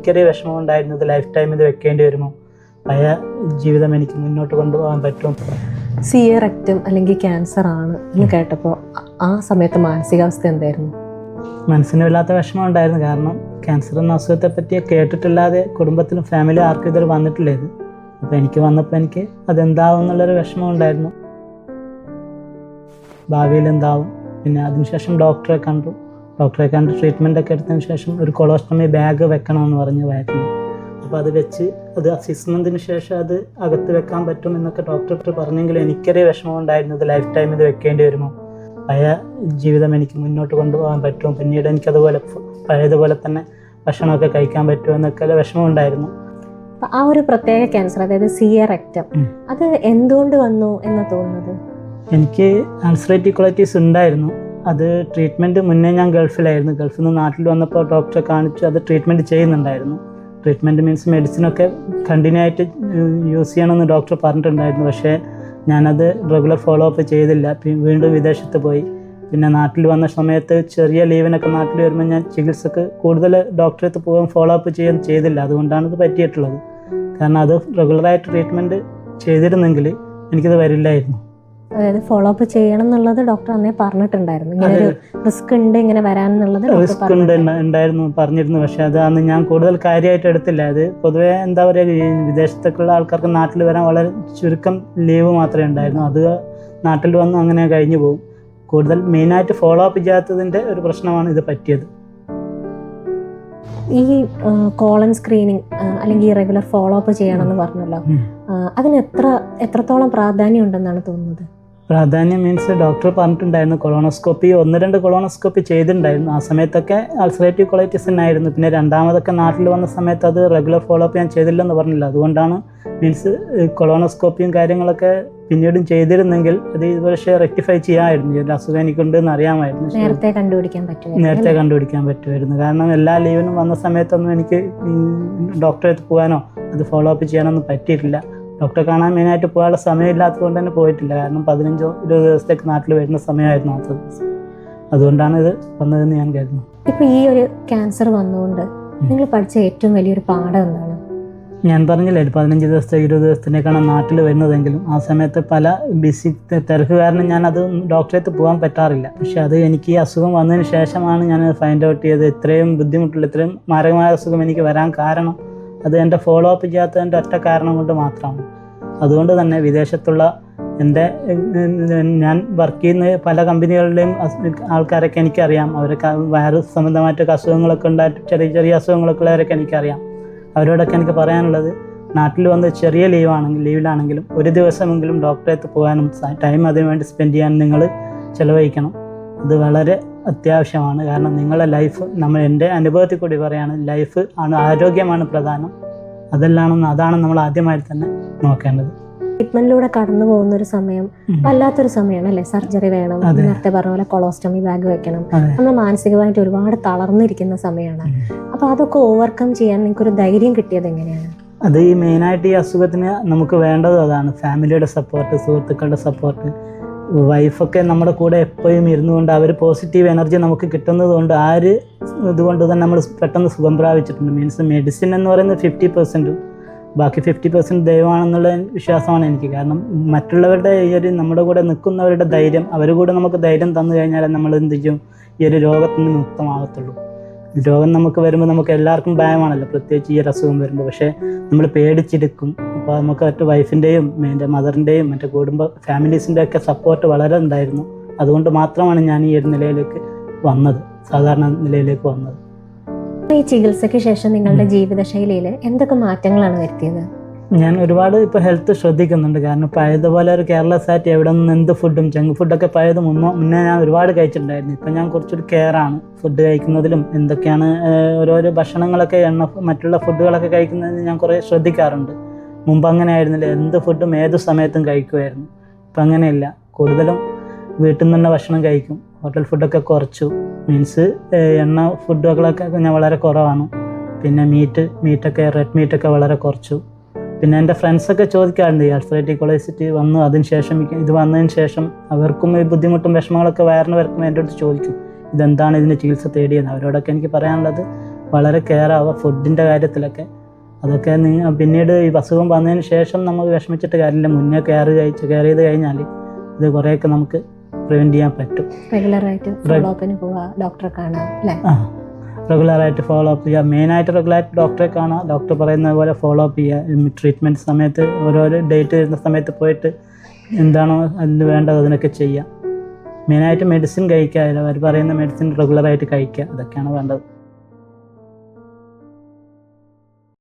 എനിക്കൊരു വിഷമം ഉണ്ടായിരുന്നു. ഇത് ലൈഫ് ടൈം ഇത് വെക്കേണ്ടി വരുമോ? പഴയ ജീവിതം എനിക്ക് മുന്നോട്ട് കൊണ്ടുപോകാൻ പറ്റും. സി എ റക്റ്റം അല്ലെങ്കിൽ ക്യാൻസർ ആണ് എന്ന് കേട്ടപ്പോൾ ആ സമയത്ത് മാനസികാവസ്ഥ എന്തായിരുന്നു? മനസ്സിന് വല്ലാത്ത വിഷമം ഉണ്ടായിരുന്നു. കാരണം ക്യാൻസർ എന്ന അസുഖത്തെ പറ്റി കേട്ടിട്ടില്ലാതെ കുടുംബത്തിലും ഫാമിലി ആർക്കും ഇതുവരെ വന്നിട്ടില്ല ഇത്. അപ്പോൾ എനിക്ക് വന്നപ്പോൾ എനിക്ക് അതെന്താവും എന്നുള്ളൊരു വിഷമം ഉണ്ടായിരുന്നു. ഭാവിയിൽ എന്താവും? പിന്നെ അതിനുശേഷം ഡോക്ടറെ കണ്ടു. ഡോക്ടറെ കണ്ട് ട്രീറ്റ്മെന്റ് ഒക്കെ എടുത്തതിന് ശേഷം ഒരു കൊളോസ്റ്റമി ബാഗ് വെക്കണമെന്ന് പറഞ്ഞു വയറ്റിൽ അപ്പോൾ അത് വെച്ച് അത് സിക്സ് മന്തിന് ശേഷം അത് അകത്ത് വെക്കാൻ പറ്റും എന്നൊക്കെ ഡോക്ടർ പറഞ്ഞെങ്കിലും എനിക്കൊരു വിഷമം ഉണ്ടായിരുന്നു. ഇത് ലൈഫ് ടൈം ഇത് വെക്കേണ്ടി വരുമോ? പഴയ ജീവിതം എനിക്ക് മുന്നോട്ട് കൊണ്ടുപോകാൻ പറ്റും പിന്നീട് എനിക്കതുപോലെ പഴയതുപോലെ തന്നെ ഭക്ഷണമൊക്കെ കഴിക്കാൻ പറ്റുമോ എന്നൊക്കെ വിഷമം ഉണ്ടായിരുന്നു. ആ ഒരു പ്രത്യേക ക്യാൻസർ അതായത് സിയറക്റ്റം. അത് എന്തുകൊണ്ട് വന്നു എന്ന് തോന്നുന്നത്? എനിക്ക് അൾസറേറ്റീവ് ക്വാളിറ്റീസ് ഉണ്ടായിരുന്നു. അത് ട്രീറ്റ്മെന്റ് മുന്നേ ഞാൻ ഗൾഫിലായിരുന്നു. ഗൾഫിൽ നിന്ന് നാട്ടിൽ വന്നപ്പോൾ ഡോക്ടറെ കാണിച്ചു അത് ട്രീറ്റ്മെന്റ് ചെയ്യുന്നുണ്ടായിരുന്നു. ട്രീറ്റ്മെന്റ് മീൻസ് മെഡിസിനൊക്കെ കണ്ടിന്യൂ ആയിട്ട് യൂസ് ചെയ്യണമെന്ന് ഡോക്ടർ പറഞ്ഞിട്ടുണ്ടായിരുന്നു. പക്ഷേ ഞാനത് റെഗുലർ ഫോളോ അപ്പ് ചെയ്തില്ല വീണ്ടും വിദേശത്ത് പോയി. പിന്നെ നാട്ടിൽ വന്ന സമയത്ത് ചെറിയ ലീവിനൊക്കെ നാട്ടിൽ വരുമ്പോൾ ഞാൻ ചികിത്സക്ക് കൂടുതൽ ഡോക്ടറെ അടുത്ത് പോകാൻ ഫോളോ അപ്പ് ചെയ്യാൻ ചെയ്തില്ല. അതുകൊണ്ടാണ് ഇത് പറ്റിയിട്ടുള്ളത്. കാരണം അത് റെഗുലറായിട്ട് ട്രീറ്റ്മെന്റ് ചെയ്തിരുന്നെങ്കിൽ എനിക്കത് വരില്ലായിരുന്നു. അതായത് ഫോളോ അപ്പ് ചെയ്യണം എന്നുള്ളത് ഡോക്ടർ അന്നേ പറഞ്ഞിട്ടുണ്ടായിരുന്നു. ഇങ്ങനെ ഒരു റിസ്ക് ഉണ്ട് ഇങ്ങനെ വരാൻ എന്നുള്ളത് റിസ്ക് ഉണ്ട്. ഉണ്ടായിരുന്നു പറഞ്ഞിരുന്നു. പക്ഷെ അത് അന്ന് ഞാൻ കൂടുതൽ കാര്യമായിട്ട് എടുത്തില്ല. അത് പൊതുവേ എന്താ പറയുക വിദേശത്തേക്കുള്ള ആൾക്കാർക്ക് നാട്ടിൽ വരാൻ വളരെ ചുരുക്കം ലീവ് മാത്രമേ ഉണ്ടായിരുന്നു. അത് നാട്ടിൽ വന്ന് അങ്ങനെ കഴിഞ്ഞു പോകും. കൂടുതൽ മെയിനായിട്ട് ഫോളോ അപ്പ് ചെയ്യാത്തതിന്റെ ഒരു പ്രശ്നമാണ് ഇത് പറ്റിയത്. ഈ കോളൻ സ്ക്രീനിങ് അല്ലെങ്കിൽ റെഗുലർ ഫോളോ അപ്പ് ചെയ്യണമെന്ന് പറഞ്ഞല്ലോ. അതിന് എത്ര എത്രത്തോളം പ്രാധാന്യം ഉണ്ടെന്നാണ് തോന്നുന്നത്? പ്രാധാന്യം മീൻസ് ഡോക്ടർ പറഞ്ഞിട്ടുണ്ടായിരുന്നു കൊളോണോസ്കോപ്പി ഒന്ന് രണ്ട് കൊളോണോസ്കോപ്പി ചെയ്തിട്ടുണ്ടായിരുന്നു. ആ സമയത്തൊക്കെ അൾസറേറ്റീവ് കൊളൈറ്റിസ് തന്നെയായിരുന്നു. പിന്നെ രണ്ടാമതൊക്കെ നാട്ടിൽ വന്ന സമയത്ത് അത് റെഗുലർ ഫോളോ അപ്പ് ഞാൻ ചെയ്തില്ലെന്ന് പറഞ്ഞില്ല. അതുകൊണ്ടാണ് മീൻസ് കൊളോണോസ്കോപ്പിയും കാര്യങ്ങളൊക്കെ പിന്നീടും ചെയ്തിരുന്നെങ്കിൽ അത് പക്ഷേ റെക്ടിഫൈ ചെയ്യാമായിരുന്നു. ഒരു അസുഖം എനിക്കുണ്ട് എന്ന് അറിയാമായിരുന്നു നേരത്തെ കണ്ടുപിടിക്കാൻ പറ്റും നേരത്തെ കണ്ടുപിടിക്കാൻ പറ്റുമായിരുന്നു. കാരണം എല്ലാ ലീവിനും വന്ന സമയത്തൊന്നും എനിക്ക് ഡോക്ടറെ പോകാനോ അത് ഫോളോ അപ്പ് ചെയ്യാനൊന്നും പറ്റിയിട്ടില്ല. ഡോക്ടറെ കാണാൻ മെയിനായിട്ട് പോകാനുള്ള സമയമില്ലാത്തത് കൊണ്ട് തന്നെ പോയിട്ടില്ല. കാരണം പതിനഞ്ചോ ഇരുപത് ദിവസത്തേക്ക് നാട്ടിൽ വരുന്ന സമയമായിരുന്നു അത്ര ദിവസം. അതുകൊണ്ടാണ് ഇത് വന്നതെന്ന് ഞാൻ കരുതുന്നു. ഇപ്പൊ ഈ ഒരു ക്യാൻസർ വന്നുകൊണ്ട് നിങ്ങൾ പഠിച്ച ഏറ്റവും വലിയൊരു പാഠം എന്താണ്? ഞാൻ പറഞ്ഞില്ലേ ഒരു പതിനഞ്ച് ദിവസത്തെ ഇരുപത് ദിവസത്തിനേക്കാണ് നാട്ടിൽ വരുന്നതെങ്കിലും ആ സമയത്ത് പല ബിസി തിരക്ക് കാരണം ഞാൻ അത് ഡോക്ടറെ അടുത്ത് പോകാൻ പറ്റാറില്ല. പക്ഷെ അത് എനിക്ക് ഈ അസുഖം വന്നതിന് ശേഷമാണ് ഞാൻ ഫൈൻഡ് ഔട്ട് ചെയ്ത് ഇത്രയും ബുദ്ധിമുട്ടുള്ള ഇത്രയും മാരകമായ അസുഖം എനിക്ക് വരാൻ കാരണം അത് എന്റെ ഫോളോ അപ്പ് ചെയ്യാത്തതിന്റെ ഒറ്റ കാരണം കൊണ്ട് മാത്രമാണ്. അതുകൊണ്ട് തന്നെ വിദേശത്തുള്ള എന്റെ ഞാൻ വർക്ക് ചെയ്യുന്ന പല കമ്പനികളുടെയും ആൾക്കാരൊക്കെ എനിക്കറിയാം. അവരെ വൈറസ് സംബന്ധമായിട്ടൊക്കെ അസുഖങ്ങളൊക്കെ ഉണ്ടായിട്ട് ചെറിയ ചെറിയ അസുഖങ്ങളൊക്കെ ഉള്ളവരൊക്കെ എനിക്കറിയാം. അവരോടൊക്കെ എനിക്ക് പറയാനുള്ളത് നാട്ടിൽ വന്ന് ചെറിയ ലീവാണെങ്കിൽ ലീവിലാണെങ്കിലും ഒരു ദിവസമെങ്കിലും ഡോക്ടറെ അടുത്ത് പോകാനും ടൈം അതിനുവേണ്ടി സ്പെൻഡ് ചെയ്യാൻ നിങ്ങൾ ചിലവഴിക്കണം. അത് വളരെ അത്യാവശ്യമാണ്. കാരണം നിങ്ങളുടെ ലൈഫ് നമ്മൾ എന്റെ അനുഭവത്തിൽ കൂടി പറയുകയാണ് ലൈഫ് ആണ് ആരോഗ്യമാണ് പ്രധാനം. അതെല്ലാണെന്ന് അതാണ് നമ്മൾ ആദ്യമായി തന്നെ നോക്കേണ്ടത്. ട്രീറ്റ്മെന്റിലൂടെ കടന്നു പോകുന്ന ഒരു സമയം. വല്ലാത്തൊരു സമയമാണ് അല്ലേ? സർജറി വേണം. നേരത്തെ പറഞ്ഞ പോലെ കൊളോസ്റ്റമി ബാഗ് വെക്കണം. നമ്മൾ മാനസികമായിട്ട് ഒരുപാട് തളർന്നിരിക്കുന്ന സമയമാണ്. അപ്പൊ അതൊക്കെ ഓവർകം ചെയ്യാൻ നിങ്ങൾക്ക് ഒരു ധൈര്യം കിട്ടിയത് എങ്ങനെയാണ്? അത് ഈ മെയിനായിട്ട് ഈ അസുഖത്തിന് നമുക്ക് വേണ്ടത് അതാണ്. ഫാമിലിയുടെ സപ്പോർട്ട് സുഹൃത്തുക്കളുടെ സപ്പോർട്ട് വൈഫൊക്കെ നമ്മുടെ കൂടെ എപ്പോഴും ഇരുന്നുകൊണ്ട് അവർ പോസിറ്റീവ് എനർജി നമുക്ക് കിട്ടുന്നത് കൊണ്ട് ആ ഒരു ഇതുകൊണ്ട് തന്നെ നമ്മൾ പെട്ടെന്ന് സുഖം പ്രാപിച്ചിട്ടുണ്ട്. മീൻസ് മെഡിസിൻ എന്ന് പറയുന്നത് ഫിഫ്റ്റി പെർസെന്റും ബാക്കി ഫിഫ്റ്റി പെർസെന്റ് ദൈവമാണെന്നുള്ള വിശ്വാസമാണ് എനിക്ക്. കാരണം മറ്റുള്ളവരുടെ ഈ ഒരു നമ്മുടെ കൂടെ നിൽക്കുന്നവരുടെ ധൈര്യം അവർ കൂടെ നമുക്ക് ധൈര്യം തന്നു കഴിഞ്ഞാൽ നമ്മൾ എന്ത് ചെയ്യും? ഈ ഒരു രോഗത്തിൽ നിന്ന് മുക്തമാകത്തുള്ളൂ. രോഗം നമുക്ക് വരുമ്പോൾ നമുക്ക് എല്ലാവർക്കും ഭയമാണല്ലോ പ്രത്യേകിച്ച് ഈ ഒരു അസുഖം വരുമ്പോൾ പക്ഷേ നമ്മൾ പേടിച്ചെടുക്കും അപ്പോൾ നമുക്ക് മറ്റു വൈഫിന്റെയും എന്റെ മദറിന്റെയും മറ്റേ കുടുംബ ഫാമിലീസിന്റെ ഒക്കെ സപ്പോർട്ട് വളരെ ഉണ്ടായിരുന്നു. അതുകൊണ്ട് മാത്രമാണ് ഞാൻ ഈ ഒരു നിലയിലേക്ക് വന്നത്. സാധാരണ നിലയിലേക്ക് വന്നത്. ഈ ചികിത്സയ്ക്ക് ശേഷം നിങ്ങളുടെ ജീവിതശൈലിയിൽ എന്തൊക്കെ മാറ്റങ്ങളാണ് വരുത്തിയത്? ഞാൻ ഒരുപാട് ഇപ്പോൾ ഹെൽത്ത് ശ്രദ്ധിക്കുന്നുണ്ട്. കാരണം പഴയതുപോലെ ഒരു കേരള സാറ്റ് എവിടെ നിന്ന് എന്ത് ഫുഡും ജങ്ക് ഫുഡൊക്കെ പഴയത് മുന്നോ മുന്നേ ഞാൻ ഒരുപാട് കഴിച്ചിട്ടുണ്ടായിരുന്നു. ഇപ്പം ഞാൻ കുറച്ചൊരു കെയറാണ് ഫുഡ് കഴിക്കുന്നതിലും എന്തൊക്കെയാണ് ഓരോരോ ഭക്ഷണങ്ങളൊക്കെ എണ്ണ മറ്റുള്ള ഫുഡുകളൊക്കെ കഴിക്കുന്നതിന് ഞാൻ കുറേ ശ്രദ്ധിക്കാറുണ്ട്. മുമ്പ് അങ്ങനെ ആയിരുന്നില്ല. എന്ത് ഫുഡും ഏത് സമയത്തും കഴിക്കുമായിരുന്നു. ഇപ്പം അങ്ങനെയല്ല. കൂടുതലും വീട്ടിൽ നിന്ന് തന്നെ ഭക്ഷണം കഴിക്കും. ഹോട്ടൽ ഫുഡൊക്കെ കുറച്ചു. മീൻസ് എണ്ണ ഫുഡുകളൊക്കെ ഞാൻ വളരെ കുറവാണ്. പിന്നെ മീറ്റ് മീറ്റൊക്കെ റെഡ് മീറ്റൊക്കെ വളരെ കുറച്ചു. പിന്നെ എന്റെ ഫ്രണ്ട്സൊക്കെ ചോദിക്കാറുണ്ട് ഈ അൾസറേറ്റീവ് സിറ്റി വന്നു അതിന് ശേഷം ഇത് വന്നതിന് ശേഷം അവർക്കും ഈ ബുദ്ധിമുട്ടും വിഷമങ്ങളൊക്കെ വയറിന് വരക്കും എന്റെ അടുത്ത് ചോദിക്കും. ഇതെന്താണ് ഇതിന്റെ ചികിത്സ തേടിയത് അവരോടൊക്കെ എനിക്ക് പറയാനുള്ളത് വളരെ കെയർ ആവുക ഫുഡിന്റെ കാര്യത്തിലൊക്കെ. അതൊക്കെ നീ പിന്നീട് ഈ അസുഖം വന്നതിന് ശേഷം നമുക്ക് വിഷമിച്ചിട്ട് കാര്യമില്ല. മുന്നേ കെയർ കഴിച്ച് കെയർ ചെയ്ത് കഴിഞ്ഞാൽ ഇത് കുറേയൊക്കെ നമുക്ക് പ്രിവെന്റ് ചെയ്യാൻ പറ്റും. റെഗുലർ ആയിട്ട് ഫോളോ അപ്പിന് പോവുക ഡോക്ടറെ കാണാം അല്ലേ? റെഗുലറായിട്ട് ഫോളോ അപ്പ് ചെയ്യുക മെയിനായിട്ട് റെഗുലറായിട്ട് ഡോക്ടറെ കാണുക ഡോക്ടർ പറയുന്ന പോലെ ഫോളോ അപ്പ് ചെയ്യുക ട്രീറ്റ്മെന്റ് സമയത്ത് ഓരോരോ ഡേറ്റ് വരുന്ന സമയത്ത് പോയിട്ട് എന്താണോ അതിന് വേണ്ടത് അതിനൊക്കെ ചെയ്യുക മെയിനായിട്ട് മെഡിസിൻ കഴിക്കുക അവർ പറയുന്ന മെഡിസിൻ റെഗുലറായിട്ട് കഴിക്കുക. അതൊക്കെയാണ് വേണ്ടത്.